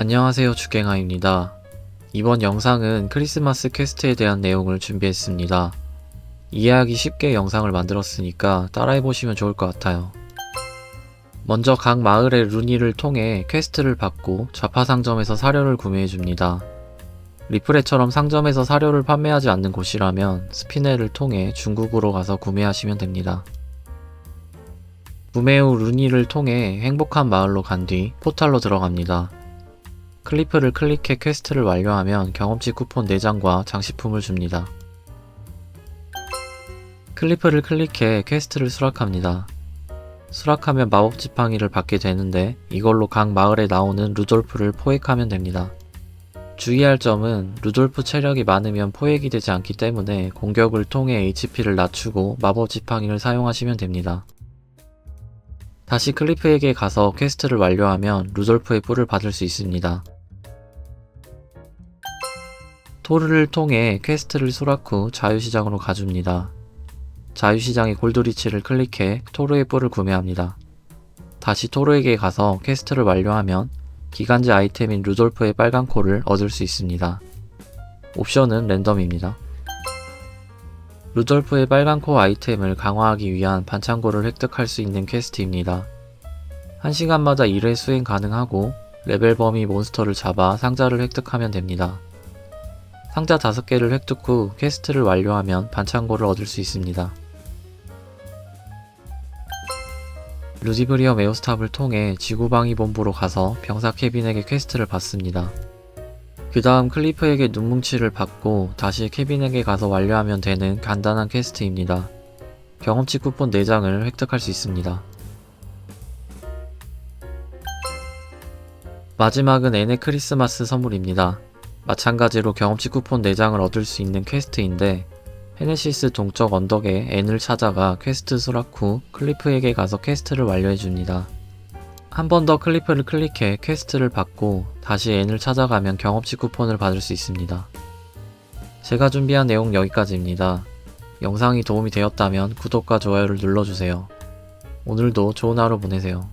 안녕하세요 주갱아입니다. 이번 영상은 크리스마스 퀘스트에 대한 내용을 준비했습니다. 이해하기 쉽게 영상을 만들었으니까 따라해보시면 좋을 것 같아요. 먼저 각 마을의 루니를 통해 퀘스트를 받고 좌파 상점에서 사료를 구매해줍니다. 리프레처럼 상점에서 사료를 판매하지 않는 곳이라면 스피네를 통해 중국으로 가서 구매하시면 됩니다. 구매 후 루니를 통해 행복한 마을로 간 뒤 포탈로 들어갑니다. 클리프를 클릭해 퀘스트를 완료하면 경험치 쿠폰 4장과 장식품을 줍니다. 클리프를 클릭해 퀘스트를 수락합니다. 수락하면 마법 지팡이를 받게 되는데 이걸로 각 마을에 나오는 루돌프를 포획하면 됩니다. 주의할 점은 루돌프 체력이 많으면 포획이 되지 않기 때문에 공격을 통해 HP를 낮추고 마법 지팡이를 사용하시면 됩니다. 다시 클리프에게 가서 퀘스트를 완료하면 루돌프의 뿔을 받을 수 있습니다. 토르를 통해 퀘스트를 수락 후 자유시장으로 가줍니다. 자유시장의 골드리치를 클릭해 토르의 뿔을 구매합니다. 다시 토르에게 가서 퀘스트를 완료하면 기간제 아이템인 루돌프의 빨간 코를 얻을 수 있습니다. 옵션은 랜덤입니다. 루돌프의 빨간 코 아이템을 강화하기 위한 반창고를 획득할 수 있는 퀘스트입니다. 1시간마다 1회 수행 가능하고 레벨 범위 몬스터를 잡아 상자를 획득하면 됩니다. 상자 5개를 획득 후 퀘스트를 완료하면 반창고를 얻을 수 있습니다. 루디브리엄 에어스탑을 통해 지구방위 본부로 가서 병사 케빈에게 퀘스트를 받습니다. 그 다음 클리프에게 눈뭉치를 받고 다시 케빈에게 가서 완료하면 되는 간단한 퀘스트입니다. 경험치 쿠폰 4장을 획득할 수 있습니다. 마지막은 애네 크리스마스 선물입니다. 마찬가지로 경험치 쿠폰 4장을 얻을 수 있는 퀘스트인데 헤네시스 동쪽 언덕에 앤을 찾아가 퀘스트 수락 후 클리프에게 가서 퀘스트를 완료해줍니다. 한 번 더 클리프를 클릭해 퀘스트를 받고 다시 앤을 찾아가면 경험치 쿠폰을 받을 수 있습니다. 제가 준비한 내용 여기까지입니다. 영상이 도움이 되었다면 구독과 좋아요를 눌러주세요. 오늘도 좋은 하루 보내세요.